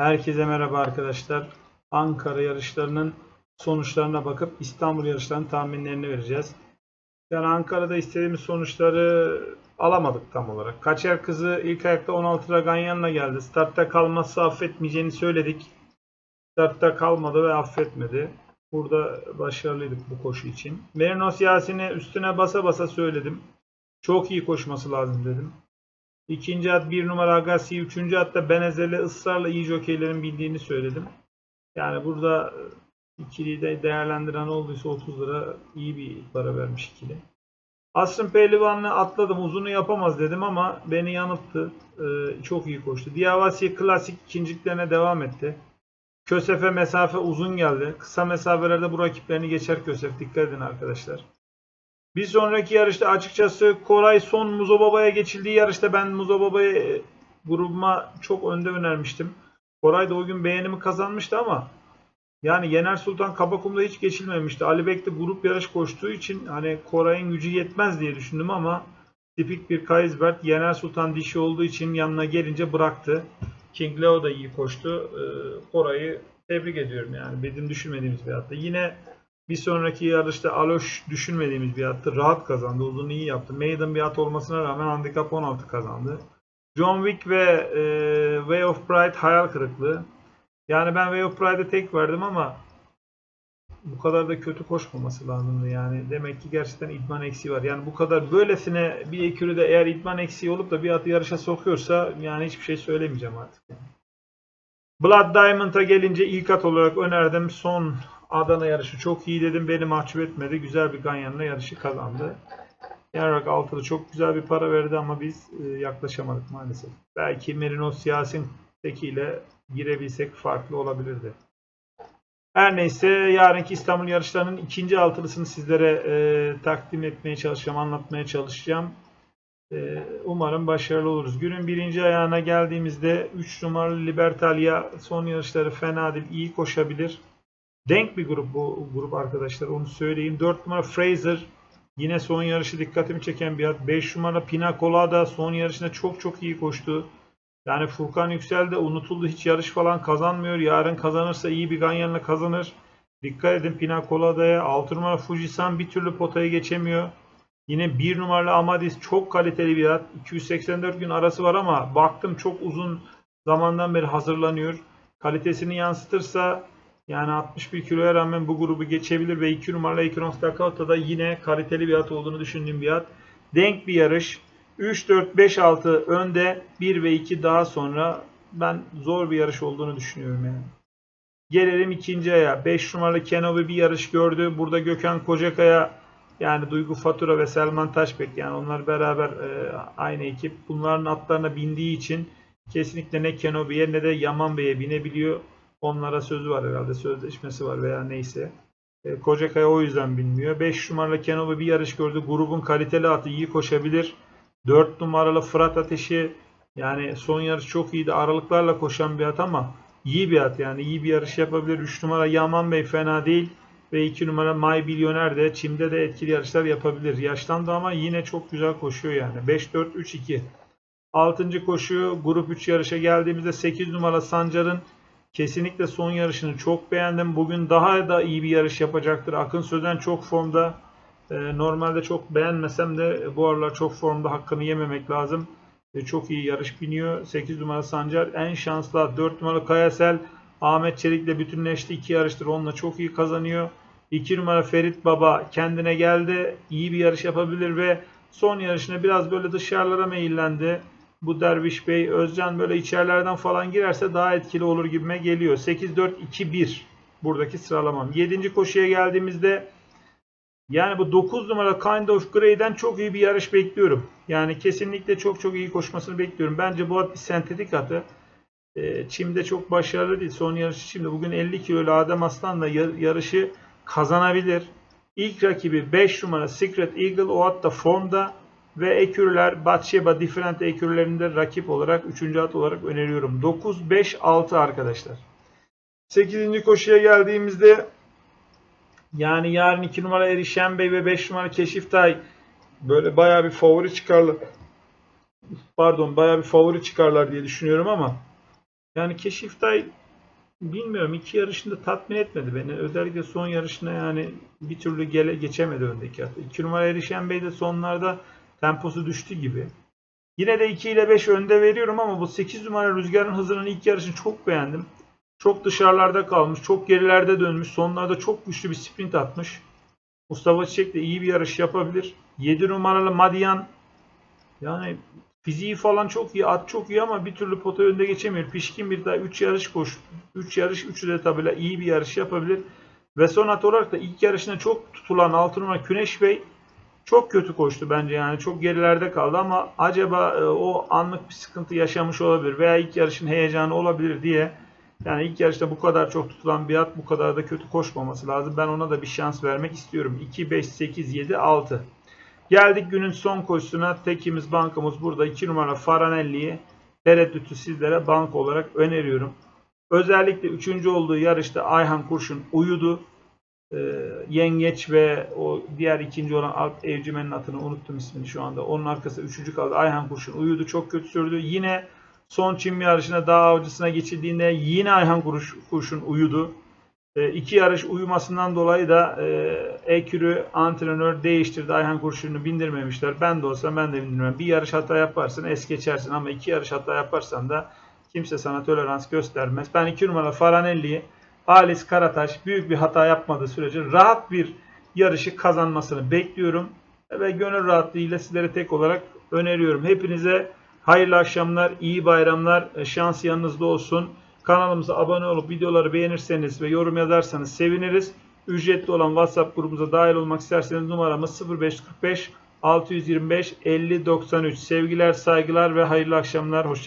Herkese merhaba arkadaşlar. Ankara yarışlarının sonuçlarına bakıp İstanbul yarışlarının tahminlerini vereceğiz. Yani Ankara'da istediğimiz sonuçları alamadık tam olarak. Kaçer kızı ilk ayakta 16 Raganyan'la geldi. Startta kalmazsa affetmeyeceğini söyledik. Startta kalmadı ve affetmedi. Burada başarılıydık bu koşu için. Merinos Yasin'e üstüne basa basa söyledim. Çok iyi koşması lazım dedim. İkinci at bir numara Agassi, üçüncü atta Benezer'le ısrarla iyi jokeylerin bildiğini söyledim. Yani burada e, ikiliyi de değerlendiren olduysa 30 lira iyi bir para vermiş ikili. Asrın Pehlivan'la atladım uzunu yapamaz dedim ama beni yanılttı. Ee, çok iyi koştu. Diavasi klasik ikinciliklerine devam etti. Kösef'e mesafe uzun geldi. Kısa mesafelerde bu rakiplerini geçer Kösef. Dikkat edin arkadaşlar. Bir sonraki yarışta açıkçası Koray son Muzo Baba'ya geçildiği yarışta ben Muzo Baba'yı e, grubuma çok önde önermiştim. Koray da o gün beğenimi kazanmıştı ama yani Yener Sultan Kabakum'da hiç geçilmemişti. Ali Bek de grup yarış koştuğu için hani Koray'ın gücü yetmez diye düşündüm ama tipik bir Kaysbert Yener Sultan dişi olduğu için yanına gelince bıraktı. King Leo da iyi koştu. Ee, Koray'ı tebrik ediyorum yani. Bizim düşünmediğimiz bir hatta. Yine bir sonraki yarışta Aloş düşünmediğimiz bir attı. Rahat kazandı. Uzun iyi yaptı. Maiden bir at olmasına rağmen handikap 16 kazandı. John Wick ve e, Way of Pride hayal kırıklığı. Yani ben Way of Pride'e tek verdim ama bu kadar da kötü koşmaması lazımdı yani. Demek ki gerçekten idman eksiği var. Yani bu kadar böylesine bir ekürüde eğer idman eksiği olup da bir atı yarışa sokuyorsa yani hiçbir şey söylemeyeceğim artık. Blood Diamond'a gelince ilk at olarak önerdim. Son Adana yarışı çok iyi dedim. Beni mahcup etmedi. Güzel bir Ganyan'la yarışı kazandı. Yarrak altılı çok güzel bir para verdi ama biz e, yaklaşamadık maalesef. Belki Merinos Yasin tekiyle girebilsek farklı olabilirdi. Her neyse yarınki İstanbul yarışlarının ikinci altılısını sizlere e, takdim etmeye çalışacağım, anlatmaya çalışacağım. E, umarım başarılı oluruz. Günün birinci ayağına geldiğimizde 3 numaralı Libertalia son yarışları fena değil, iyi koşabilir. Denk bir grup bu grup arkadaşlar onu söyleyeyim. 4 numara Fraser yine son yarışı dikkatimi çeken bir at. 5 numara Pina Colada son yarışında çok çok iyi koştu. Yani Furkan Yüksel de unutuldu. Hiç yarış falan kazanmıyor. Yarın kazanırsa iyi bir Ganyan'la kazanır. Dikkat edin Pina Colada'ya. 6 numara Fujisan bir türlü potayı geçemiyor. Yine 1 numaralı Amadis çok kaliteli bir at. 284 gün arası var ama baktım çok uzun zamandan beri hazırlanıyor. Kalitesini yansıtırsa yani 61 kiloya rağmen bu grubu geçebilir ve 2 numaralı Ekros Dakota da yine kaliteli bir at olduğunu düşündüğüm bir at. Denk bir yarış. 3, 4, 5, 6 önde 1 ve 2 daha sonra ben zor bir yarış olduğunu düşünüyorum yani. Gelelim ikinci aya. 5 numaralı Kenobi bir yarış gördü. Burada Gökhan Kocakaya yani Duygu Fatura ve Selman Taşbek yani onlar beraber e, aynı ekip. Bunların atlarına bindiği için kesinlikle ne Kenobi'ye ne de Yaman Bey'e binebiliyor. Onlara sözü var herhalde. Sözleşmesi var veya neyse. E, Kocakaya o yüzden bilmiyor. 5 numaralı Kenobi bir yarış gördü. Grubun kaliteli atı iyi koşabilir. 4 numaralı Fırat Ateşi yani son yarış çok iyiydi. Aralıklarla koşan bir at ama iyi bir at yani iyi bir yarış yapabilir. 3 numara Yaman Bey fena değil. Ve 2 numara May Bilyoner de Çim'de de etkili yarışlar yapabilir. Yaşlandı ama yine çok güzel koşuyor yani. 5-4-3-2. 6. koşu grup 3 yarışa geldiğimizde 8 numara Sancar'ın kesinlikle son yarışını çok beğendim. Bugün daha da iyi bir yarış yapacaktır. Akın Sözen çok formda. Ee, normalde çok beğenmesem de bu aralar çok formda hakkını yememek lazım. Ee, çok iyi yarış biniyor. 8 numara Sancar en şanslı. at. 4 numara Kayasel Ahmet Çelik'le bütünleşti. 2 yarıştır onunla çok iyi kazanıyor. 2 numara Ferit Baba kendine geldi. İyi bir yarış yapabilir ve son yarışına biraz böyle dışarılara meyillendi. Bu Derviş Bey, Özcan böyle içerilerden falan girerse daha etkili olur gibime geliyor. 8-4-2-1 buradaki sıralamam. 7. koşuya geldiğimizde yani bu 9 numara Kind of Grey'den çok iyi bir yarış bekliyorum. Yani kesinlikle çok çok iyi koşmasını bekliyorum. Bence bu at bir sentetik atı. E, Çim'de çok başarılı değil. Son yarışı Çim'de. Bugün 50 kilolu Adem Aslan'la yarışı kazanabilir. İlk rakibi 5 numara Secret Eagle. O at da formda. Ve ekürler Batsheba Different ekürlerinde rakip olarak 3. at olarak öneriyorum. 9-5-6 arkadaşlar. 8. koşuya geldiğimizde yani yarın 2 numara Erişen Bey ve 5 numara Keşiftay böyle bayağı bir favori çıkarlar. Pardon bayağı bir favori çıkarlar diye düşünüyorum ama Yani Keşiftay bilmiyorum iki yarışında tatmin etmedi beni. Özellikle son yarışına yani bir türlü gele, geçemedi öndeki atı. 2 numara Erişen Bey de sonlarda temposu düştü gibi. Yine de 2 ile 5 önde veriyorum ama bu 8 numara Rüzgar'ın hızının ilk yarışını çok beğendim. Çok dışarılarda kalmış, çok gerilerde dönmüş. Sonlarda çok güçlü bir sprint atmış. Mustafa Çiçek de iyi bir yarış yapabilir. 7 numaralı Madian yani fiziği falan çok iyi, at çok iyi ama bir türlü pota önde geçemiyor. Pişkin bir daha 3 yarış koş. 3 yarış 3'ü de tabi iyi bir yarış yapabilir. Ve son at olarak da ilk yarışına çok tutulan 6 numara Güneş Bey çok kötü koştu bence yani çok gerilerde kaldı ama acaba e, o anlık bir sıkıntı yaşamış olabilir veya ilk yarışın heyecanı olabilir diye yani ilk yarışta bu kadar çok tutulan bir at bu kadar da kötü koşmaması lazım. Ben ona da bir şans vermek istiyorum. 2, 5, 8, 7, 6. Geldik günün son koşusuna. Tekimiz bankamız burada. 2 numara Faranelli'yi tereddütü sizlere bank olarak öneriyorum. Özellikle 3. olduğu yarışta Ayhan Kurşun uyudu. Ee, Yengeç ve o diğer ikinci olan Evcimen'in atını unuttum ismini şu anda. Onun arkasında 3. kaldı. Ayhan Kurşun uyudu. Çok kötü sürdü. Yine son çim yarışına dağ avcısına geçildiğinde yine Ayhan Kurşun uyudu. E, iki yarış uyumasından dolayı da e, Ekür'ü antrenör değiştirdi. Ayhan Kurşun'u bindirmemişler. Ben de olsam ben de bindirmem. Bir yarış hata yaparsın es geçersin ama iki yarış hata yaparsan da kimse sana tolerans göstermez. Ben iki numara Faranelli'yi Halis Karataş büyük bir hata yapmadığı sürece rahat bir yarışı kazanmasını bekliyorum. Ve gönül rahatlığıyla sizlere tek olarak öneriyorum. Hepinize hayırlı akşamlar, iyi bayramlar, e, şans yanınızda olsun. Kanalımıza abone olup videoları beğenirseniz ve yorum yazarsanız seviniriz. Ücretli olan WhatsApp grubumuza dahil olmak isterseniz numaramız 0545 625 50 93. Sevgiler, saygılar ve hayırlı akşamlar. Hoşçakalın.